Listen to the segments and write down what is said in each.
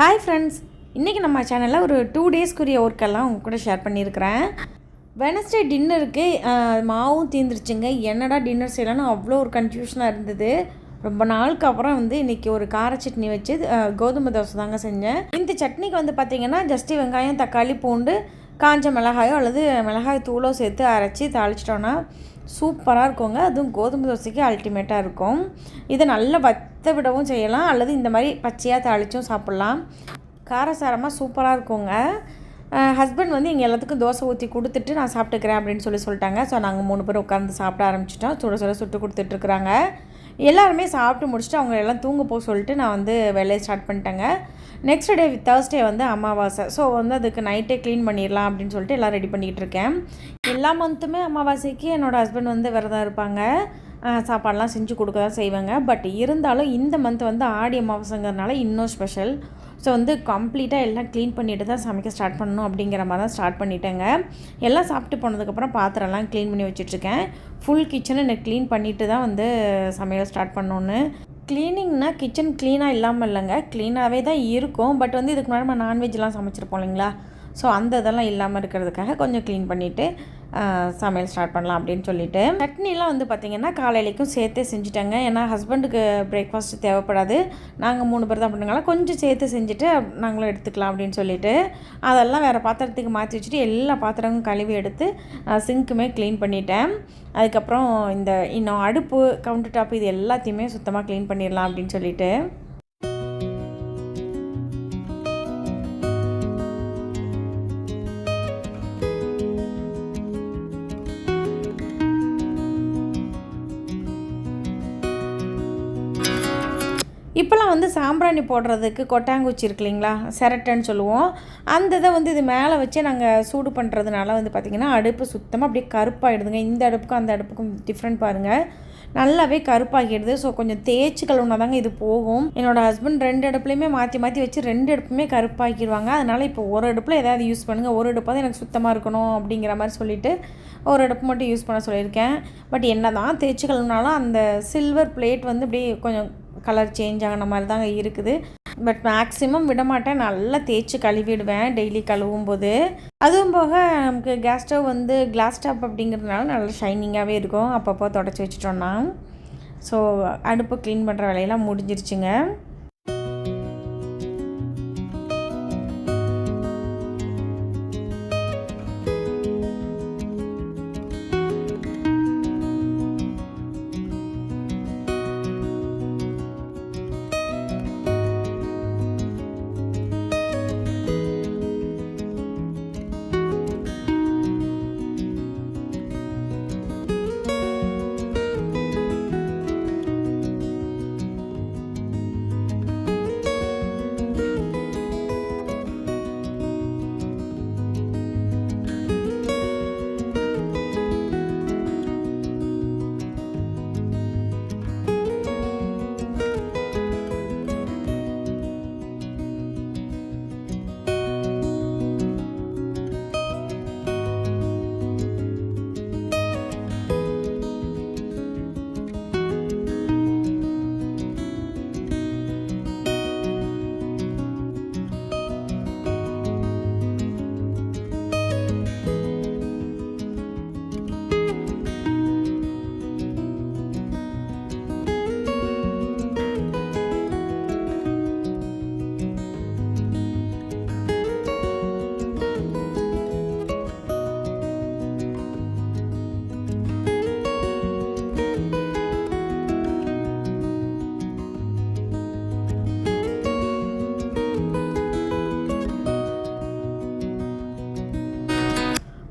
Hi friends இன்றைக்கி நம்ம சேனலில் ஒரு டூ டேஸ்க்குரிய ஒர்க்கெல்லாம் உங்கள் கூட ஷேர் பண்ணியிருக்கிறேன். வெனஸ்டே டின்னருக்கு மாவும் தீர்ந்துருச்சுங்க என்னடா டின்னர் செய்யலாம்னு அவ்வளோ ஒரு கன்ஃபியூஷனாக இருந்தது. ரொம்ப நாளுக்கு அப்புறம் வந்து இன்றைக்கி ஒரு கார சட்னி வச்சு கோதுமை தோசை தாங்க செஞ்சேன். இந்த சட்னிக்கு வந்து பார்த்திங்கன்னா ஜஸ்ட்டு வெங்காயம் தக்காளி பூண்டு காஞ்ச மிளகாயோ அல்லது மிளகாய் தூளோ சேர்த்து அரைச்சி தாளிச்சிட்டோன்னா சூப்பராக இருக்குங்க. அதுவும் கோதுமை தோசைக்கு அல்டிமேட்டாக இருக்கும். இதை நல்லா வத்த விடவும் செய்யலாம். அல்லது இந்த மாதிரி பச்சையாக தாளிச்சும் சாப்பிட்லாம். காரசாரமாக சூப்பராக இருக்குங்க. ஹஸ்பண்ட் வந்து எங்கள் எல்லாத்துக்கும் தோசை ஊற்றி கொடுத்துட்டு நான் சாப்பிட்டுக்கிறேன் அப்படின்னு சொல்லி சொல்லிட்டாங்க. ஸோ நாங்கள் மூணு பேர் உட்காந்து சாப்பிட ஆரம்பிச்சிட்டோம். சுட சுட சுட்டு கொடுத்துட்ருக்குறாங்க எல்லாருமே சாப்பிட்டு முடிச்சுட்டு அவங்க எல்லாம் தூங்க போக சொல்லிட்டு நான் வந்து வேலையை ஸ்டார்ட் பண்ணிட்டேங்க. நெக்ஸ்ட் டே தேர்ஸ்டே வந்து அமாவாசை. ஸோ வந்து அதுக்கு நைட்டே க்ளீன் பண்ணிடலாம் அப்படின்னு சொல்லிட்டு எல்லாம் ரெடி பண்ணிகிட்டு இருக்கேன். எல்லா மந்த்துமே அமாவாசைக்கு என்னோடய ஹஸ்பண்ட் வந்து விரதம் இருப்பாங்க. சாப்பாடெலாம் செஞ்சு கொடுக்க தான் செய்வேங்க. பட் இருந்தாலும் இந்த மந்த் வந்து ஆடி அமாவாசைங்கிறதுனால இன்னும் ஸ்பெஷல் ஸோ வந்து கம்ப்ளீட்டாக எல்லாம் க்ளீன் பண்ணிவிட்டு தான் சமைக்க ஸ்டார்ட் பண்ணணும் அப்படிங்கிற மாதிரி தான் ஸ்டார்ட் பண்ணிட்டேங்க. எல்லாம் சாப்பிட்டு போனதுக்கப்புறம் பாத்திரம்லாம் க்ளீன் பண்ணி வச்சிட்ருக்கேன். ஃபுல் கிச்சனை எனக்கு க்ளீன் பண்ணிவிட்டு தான் வந்து சமையல் ஸ்டார்ட் பண்ணணுன்னு க்ளீனிங்னா கிச்சன் க்ளீனாக இல்லாமல் இல்லைங்க. க்ளீனாகவே தான் இருக்கும். பட் வந்து இதுக்கு முன்னாடி நம்ம நான்வெஜ்லாம் சமைச்சிருப்போம் இல்லைங்களா? ஸோ அந்த இதெல்லாம் இல்லாமல் இருக்கிறதுக்காக கொஞ்சம் க்ளீன் பண்ணிவிட்டு சமையல் ஸ்டார்ட் பண்ணலாம் அப்படின்னு சொல்லிட்டு. சட்னிலாம் வந்து பார்த்திங்கன்னா காலையிலைக்கும் சேர்த்தே செஞ்சுட்டாங்க. ஏன்னா ஹஸ்பண்டுக்கு பிரேக்ஃபாஸ்ட் தேவைப்படாது. நாங்கள் மூணு பேர் தான் பண்ணுங்களா கொஞ்சம் சேர்த்து செஞ்சுட்டு நாங்களும் எடுத்துக்கலாம் அப்படின்னு சொல்லிட்டு. அதெல்லாம் வேறு பாத்திரத்துக்கு மாற்றி வச்சுட்டு எல்லா பாத்திரமும் கழுவி எடுத்து சிங்க்குமே க்ளீன் பண்ணிட்டேன். அதுக்கப்புறம் இந்த இன்னும் அடுப்பு கவுண்டர் டாப் இது எல்லாத்தையுமே சுத்தமாக க்ளீன் பண்ணிடலாம் அப்படின்னு சொல்லிட்டு. இப்போலாம் வந்து சாம்பிராணி போடுறதுக்கு கொட்டாங்குச்சி இருக்கு இல்லைங்களா? செரட்டைன்னு சொல்லுவோம். அந்த இதை வந்து இது மேலே வச்சு நாங்கள் சூடு பண்ணுறதுனால வந்து பார்த்திங்கன்னா அடுப்பு சுத்தமாக அப்படியே கருப்பாகிடுதுங்க இந்த அடுப்புக்கும் அந்த அடுப்புக்கும் டிஃப்ரெண்ட் பாருங்கள் நல்லாவே கருப்பாகிடுது. ஸோ கொஞ்சம் தேய்ச்சி கழுவுனா தாங்க இது போகும். என்னோடய ஹஸ்பண்ட் ரெண்டு அடுப்புலையுமே மாற்றி மாற்றி வச்சு ரெண்டு அடுப்புமே கருப்பாக்கிடுவாங்க. அதனால் இப்போ ஒரு அடுப்பில் ஏதாவது யூஸ் பண்ணுங்கள் ஒரு அடுப்பாக தான் எனக்கு சுத்தமாக இருக்கணும் அப்படிங்கிற மாதிரி சொல்லிட்டு ஒரு அடுப்பு மட்டும் யூஸ் பண்ண சொல்லியிருக்கேன். பட் என்ன தான் தேய்ச்சி கழுவுனாலும் அந்த சில்வர் பிளேட் வந்து அப்படியே கொஞ்சம் கலர் சேஞ்ச் ஆகின மாதிரி தாங்க இருக்குது. பட் மேக்ஸிமம் விடமாட்டேன் நல்லா தேய்ச்சி கழுவிடுவேன் டெய்லி கழுவும் போது அதுவும் போக நமக்கு கேஸ் ஸ்டவ் வந்து கிளாஸ் ஸ்டவ் அப்படிங்கிறதுனால நல்லா ஷைனிங்காகவே இருக்கும். அப்பப்போ தொடச்சி வச்சிட்டோன்னா ஸோ அடுப்பு க்ளீன் பண்ணுற வேலையெல்லாம் முடிஞ்சிருச்சுங்க.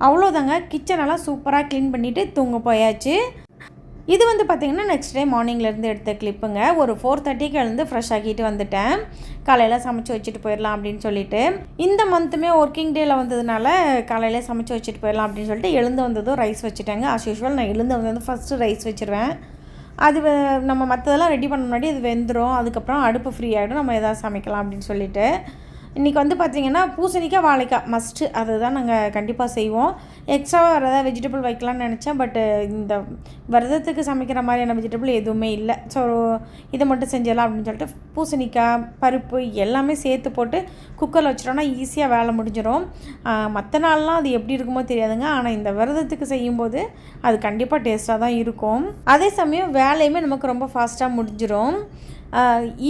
அவ்வளோதாங்க. கிச்சனெல்லாம் சூப்பராக க்ளீன் பண்ணிவிட்டு தூங்க போயாச்சு. இது வந்து பார்த்திங்கன்னா நெக்ஸ்ட் டே மார்னிங்லேருந்து எடுத்த கிளிப்புங்க ஒரு ஃபோர் தேர்ட்டிக்கு எழுந்து ஃப்ரெஷ் ஆக்கிட்டு வந்துட்டேன். காலையில் சமைச்சு வச்சுட்டு போயிடலாம் அப்படின்னு சொல்லிட்டு. இந்த மந்த்துமே ஒர்க்கிங் டேயில் வந்ததுனால காலையில் சமைச்சு வச்சுட்டு போயிடலாம் அப்படின்னு சொல்லிட்டு எழுந்து வந்ததும் ரைஸ் வச்சுட்டேங்க. ஆஸ் யூஷுவல் நான் எழுந்து வந்தது ஃபஸ்ட்டு ரைஸ் வச்சுருவேன். அது நம்ம மற்றதெல்லாம் ரெடி பண்ண முன்னாடி அது வெந்துடும் அதுக்கப்புறம் அடுப்பு ஃப்ரீ ஆகிடும் நம்ம எதாவது சமைக்கலாம் அப்படின்னு சொல்லிட்டு. இன்றைக்கி வந்து பார்த்திங்கன்னா பூசணிக்காய் வாழைக்காய் மஸ்ட்டு அதுதான் நாங்கள் கண்டிப்பாக செய்வோம். எக்ஸ்ட்ராவாக வேறு ஏதாவது வெஜிடபிள் வைக்கலாம்னு நினச்சேன் பட் இந்த விரதத்துக்கு சமைக்கிற மாதிரியான வெஜிடபிள் எதுவுமே இல்லை. ஸோ இதை மட்டும் செஞ்சிடலாம் அப்படின்னு சொல்லிட்டு பூசணிக்காய் பருப்பு எல்லாமே சேர்த்து போட்டு குக்கரில் வச்சிட்டோம்னா ஈஸியாக வேலை முடிஞ்சிடும் மற்ற நாள்லாம் அது எப்படி இருக்குமோ தெரியாதுங்க. ஆனால் இந்த விரதத்துக்கு செய்யும்போது அது கண்டிப்பாக டேஸ்ட்டாக தான் இருக்கும். அதே சமயம் வேலையுமே நமக்கு ரொம்ப ஃபாஸ்ட்டாக முடிஞ்சிடும்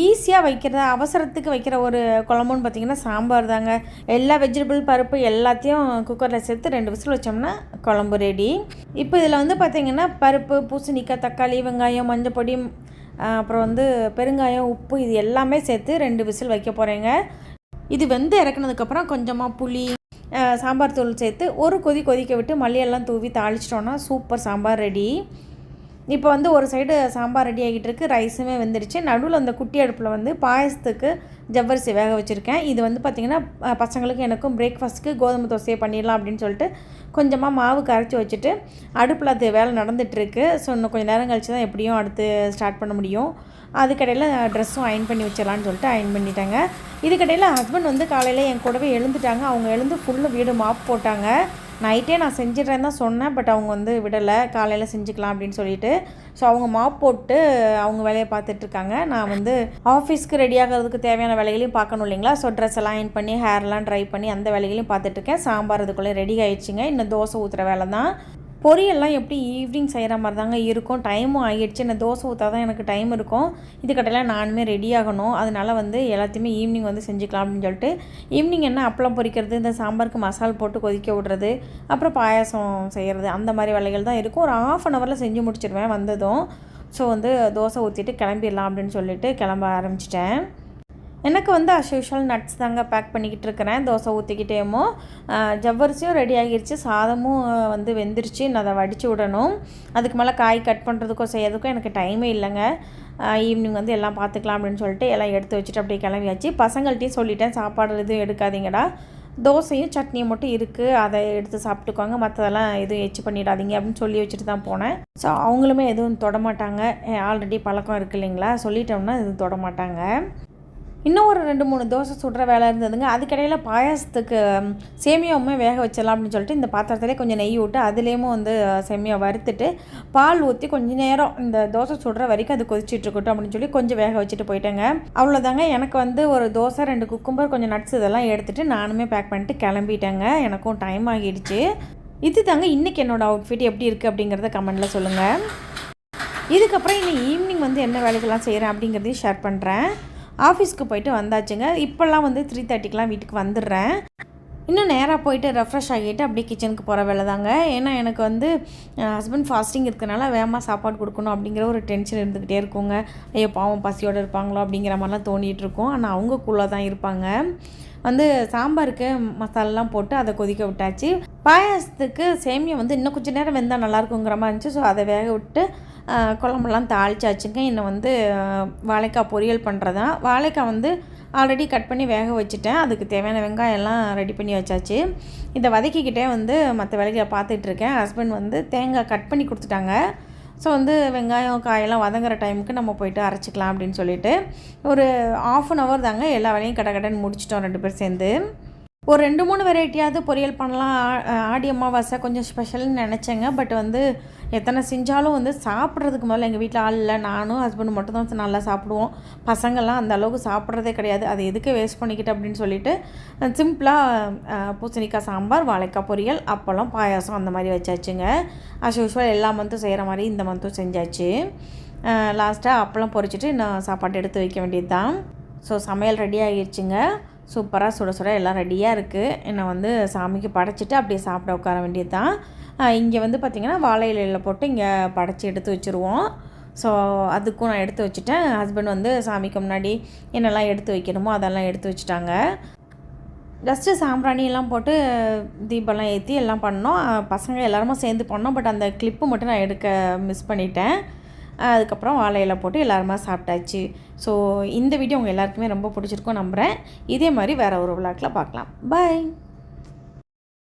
ஈஸியாக வைக்கிற அவசரத்துக்கு வைக்கிற ஒரு குழம்புன்னு பார்த்திங்கன்னா சாம்பார் தாங்க. எல்லா வெஜிடபிள் பருப்பு எல்லாத்தையும் குக்கரில் சேர்த்து ரெண்டு விசில் வச்சோம்னா குழம்பு ரெடி இப்போ இதில் வந்து பார்த்திங்கன்னா பருப்பு பூசணிக்காய் தக்காளி வெங்காயம் மஞ்சள் பொடி அப்புறம் வந்து பெருங்காயம் உப்பு இது எல்லாமே சேர்த்து ரெண்டு விசில் வைக்க போகிறேங்க இது வந்து இறக்குனதுக்கப்புறம் கொஞ்சமாக புளி சாம்பார் தூள் சேர்த்து ஒரு கொதி கொதிக்க விட்டு மல்லியெல்லாம் தூவி தாளிச்சிட்டோன்னா சூப்பர் சாம்பார் ரெடி இப்போ வந்து ஒரு சைடு சாம்பார் ரெடி ஆகிட்டு இருக்குது ரைஸுமே வந்துடுச்சு நடுவில் அந்த குட்டி அடுப்பில் வந்து பாயசத்துக்கு ஜவ்வரிசி வேக வச்சுருக்கேன். இது வந்து பார்த்திங்கன்னா பசங்களுக்கு எனக்கும் பிரேக்ஃபாஸ்ட்டுக்கு கோதுமை தோசையை பண்ணிடலாம் அப்படின்னு சொல்லிட்டு கொஞ்சமாக மாவு கரைச்சி வச்சுட்டு அடுப்பில் அது வேலை நடந்துகிட்ருக்கு ஸோ இன்னும் கொஞ்சம் நேரம் கழிச்சு தான் எப்படியும் அடுத்து ஸ்டார்ட் பண்ண முடியும். அதுக்கடையில் ட்ரெஸ்ஸும் அயன் பண்ணி வச்சிடலான்னு சொல்லிட்டு அயன் பண்ணிட்டாங்க. இதுக்கடையில் ஹஸ்பண்ட் வந்து காலையில் என் கூடவே எழுந்துட்டாங்க. அவங்க எழுந்து ஃபுல்லும் வீடு மாப் போட்டாங்க. நைட்டே நான் செஞ்சிடுறேன் தான் சொன்னேன் பட் அவங்க வந்து விடலை. காலையில் செஞ்சுக்கலாம் அப்படின்னு சொல்லிட்டு. ஸோ அவங்க மாப் போட்டு அவங்க வேலையை பார்த்துட்ருக்காங்க நான் வந்து ஆஃபீஸ்க்கு ரெடி ஆகிறதுக்கு தேவையான வேலைகளையும் பார்க்கணும் இல்லைங்களா? ஸோ ட்ரெஸ் எல்லாம் அயன் பண்ணி ஹேர்லாம் ட்ரை பண்ணி அந்த வேலைகளையும் பார்த்துட்ருக்கேன் சாம்பார் அதுக்குள்ளே ரெடி ஆயிடுச்சுங்க. இன்னும் தோசை ஊற்றுற வேலை தான். பொரியல்லாம் எப்படி ஈவினிங் செய்கிற மாதிரி தாங்க இருக்கும். டைமும் ஆகிடுச்சு நான் தோசை ஊற்றா தான் எனக்கு டைம் இருக்கும். இது நானுமே ரெடி ஆகணும். அதனால் வந்து எல்லாத்தையுமே ஈவினிங் வந்து செஞ்சுக்கலாம் அப்படின்னு சொல்லிட்டு ஈவினிங் என்ன அப்பளம் பொரிக்கிறது இந்த சாம்பாருக்கு மசால் போட்டு கொதிக்க விடுறது அப்புறம் பாயாசம் செய்கிறது அந்த மாதிரி வேலைகள் தான் இருக்கும். ஒரு ஆஃப் அன் ஹவரில் செஞ்சு முடிச்சிடுவேன் வந்ததும். ஸோ வந்து தோசை ஊற்றிட்டு கிளம்பிடலாம் அப்படின்னு சொல்லிட்டு கிளம்ப ஆரம்பிச்சிட்டேன். எனக்கு வந்து அஸ் யூஷுவல் நட்ஸ் தாங்க பேக் பண்ணிக்கிட்டு இருக்கிறேன். தோசை ஊற்றிக்கிட்டேமோ ஜவ்வரிசியும் ரெடி ஆகிருச்சு. சாதமும் வந்து வெந்துருச்சு. நான் அதை வடித்து விடணும். அதுக்கு மேலே காய் கட் பண்ணுறதுக்கோ செய்யறதுக்கோ எனக்கு டைமே இல்லைங்க. ஈவினிங் வந்து எல்லாம் பார்த்துக்கலாம் அப்படின்னு சொல்லிட்டு எல்லாம் எடுத்து வச்சுட்டு அப்படியே கிளம்பியாச்சு. பசங்கள்ட்டையும் சொல்லிட்டேன் சாப்பாடு எதுவும் எடுக்காதீங்கடா. தோசையும் சட்னியும் மட்டும் இருக்குது அதை எடுத்து சாப்பிட்டுக்கோங்க. மற்றதெல்லாம் எதுவும் எச்சு பண்ணிடாதீங்க அப்படின்னு சொல்லி வச்சுட்டு தான் போனேன். ஸோ அவங்களுமே எதுவும் தொடமாட்டாங்க ஆல்ரெடி பழக்கம் இருக்குது இல்லைங்களா? சொல்லிட்டோம்னா எதுவும் தொடமாட்டாங்க இன்னும் ஒரு ரெண்டு மூணு தோசை சுடுற வேலை இருந்ததுங்க. அதுக்கடையில் பாயாசத்துக்கு சேமியாவுமே வேக வச்சிடலாம் அப்படின்னு சொல்லிட்டு இந்த பாத்திரத்திலே கொஞ்சம் நெய் விட்டு அதுலேயும் வந்து சேமியா வறுத்துட்டு பால் ஊற்றி கொஞ்சம் நேரம் இந்த தோசை சுடுற வரைக்கும் அது கொதிச்சிட்ருக்கட்டும் அப்படின்னு சொல்லி கொஞ்சம் வேக வச்சுட்டு போயிட்டேங்க. அவ்வளோதாங்க எனக்கு வந்து ஒரு தோசை ரெண்டு குக்கும்பர் கொஞ்சம் நட்ஸ் இதெல்லாம் எடுத்துகிட்டு நானுமே பேக் பண்ணிட்டு கிளம்பிட்டேங்க. எனக்கும் டைம் ஆகிடுச்சு. இது தாங்க இன்றைக்கி என்னோடய அவுட்ஃபிட் எப்படி இருக்குது அப்படிங்கிறத கமெண்டில் சொல்லுங்கள் இதுக்கப்புறம் இன்னும் ஈவினிங் வந்து என்ன வேலைகள்லாம் செய்கிறேன் அப்படிங்கிறதையும் ஷேர் பண்ணுறேன் ஆஃபீஸ்க்கு போயிட்டு வந்தாச்சுங்க. இப்போல்லாம் வந்து த்ரீ தேர்ட்டிக்கெலாம் வீட்டுக்கு வந்துடுறேன். இன்னும் நேராக போயிட்டு ரெஃப்ரெஷ் ஆகிட்டு அப்படியே கிச்சனுக்கு போகிற வேலை தாங்க ஏன்னா எனக்கு வந்து ஹஸ்பண்ட் ஃபாஸ்டிங் இருக்கிறனால வேகமாக சாப்பாடு கொடுக்கணும் அப்படிங்கிற ஒரு டென்ஷன் இருந்துக்கிட்டே இருக்குங்க. ஐயோ பாவம் பசியோடு இருப்பாங்களோ அப்படிங்கிற மாதிரிலாம் தோண்டிகிட்டு இருக்கும். ஆனால் அவங்க கூலாக தான் இருப்பாங்க. வந்து சாம்பாருக்கு மசாலாலாம் போட்டு அதை கொதிக்க விட்டாச்சு. பாயாசத்துக்கு சேமியா வந்து இன்னும் கொஞ்சம் நேரம் வெந்தால் நல்லாயிருக்குங்கிற மாதிரி இருந்துச்சு. ஸோ அதை வேக விட்டு குழம்புலாம் தாளிச்சாச்சுங்க இன்னும் வந்து வாழைக்காய் பொரியல் பண்ணுறதா வாழைக்காய் வந்து ஆல்ரெடி கட் பண்ணி வேக வச்சுட்டேன். அதுக்கு தேவையான வெங்காயம்லாம் ரெடி பண்ணி வச்சாச்சு. இதை வதக்கிக்கிட்டே வந்து மற்ற வேலைகளை பார்த்துட்ருக்கேன். ஹஸ்பண்ட் வந்து தேங்காய் கட் பண்ணி கொடுத்துட்டாங்க. ஸோ வந்து வெங்காயம் காயெல்லாம் வதங்குற டைமுக்கு நம்ம போயிட்டு அரைச்சிக்கலாம் அப்படின்னு சொல்லிட்டு ஒரு ஆஃப் அன் ஹவர் தாங்க எல்லா வேலையும் கடை கடன் முடிச்சிட்டோம் ரெண்டு பேர் சேர்ந்து. ஒரு ரெண்டு மூணு வெரைட்டியாவது பொரியல் பண்ணலாம். ஆடி அமாவாசை கொஞ்சம் ஸ்பெஷல்னு நினச்சேங்க. பட் வந்து எத்தனை செஞ்சாலும் வந்து சாப்பிட்றதுக்கு முதல்ல எங்கள் வீட்டில் ஆள் இல்லை. நானும் ஹஸ்பண்ட் மட்டும் தான் நல்லா சாப்பிடுவோம். பசங்கள்லாம் அந்த அளவுக்கு சாப்பிட்றதே கிடையாது. அதை எதுக்கு வேஸ்ட் பண்ணிக்கிட்டு அப்படின்னு சொல்லிட்டு சிம்பிளாக பூசணிக்காய் சாம்பார் வாழைக்காய் பொரியல் அப்பளம் பாயாசம் அந்த மாதிரி வச்சாச்சுங்க. அஸ் யூஸ்வல் எல்லா மந்த்தும் செய்கிற மாதிரி இந்த மந்த்தும் செஞ்சாச்சு. லாஸ்ட்டாக அப்பளம் பொறிச்சிட்டு நான் சாப்பாடு எடுத்து வைக்க வேண்டியது தான் ஸோ சமையல் ரெடி ஆகிடுச்சுங்க. சூப்பராக சுட சுட எல்லாம் ரெடியாக இருக்குது என்னை வந்து சாமிக்கு படைச்சிட்டு அப்படியே சாப்பிட உட்கார வேண்டியது தான் இங்கே வந்து பார்த்திங்கன்னா வாழை இலையில் போட்டு இங்கே படைச்சி எடுத்து வச்சுருவோம். ஸோ அதுக்கும் நான் எடுத்து வச்சுட்டேன். ஹஸ்பண்ட் வந்து சாமிக்கு முன்னாடி என்னெல்லாம் எடுத்து வைக்கணுமோ அதெல்லாம் எடுத்து வச்சுட்டாங்க. ஜஸ்ட்டு சாம்பிராணி எல்லாம் போட்டு தீபம்லாம் ஏற்றி எல்லாம் பண்ணோம். பசங்க எல்லாருமே சேர்ந்து பண்ணோம். பட் அந்த கிளிப்பு மட்டும் நான் எடுக்க மிஸ் பண்ணிட்டேன். அதுக்கப்புறம் வாழையில போட்டு எல்லாருமா சாப்பிட்டாச்சு. ஸோ இந்த வீடியோ உங்கள் எல்லாருக்குமே ரொம்ப பிடிச்சிருக்கும் நம்புகிறேன் இதே மாதிரி வேறு ஒரு விளாக்கில் பார்க்கலாம். பாய்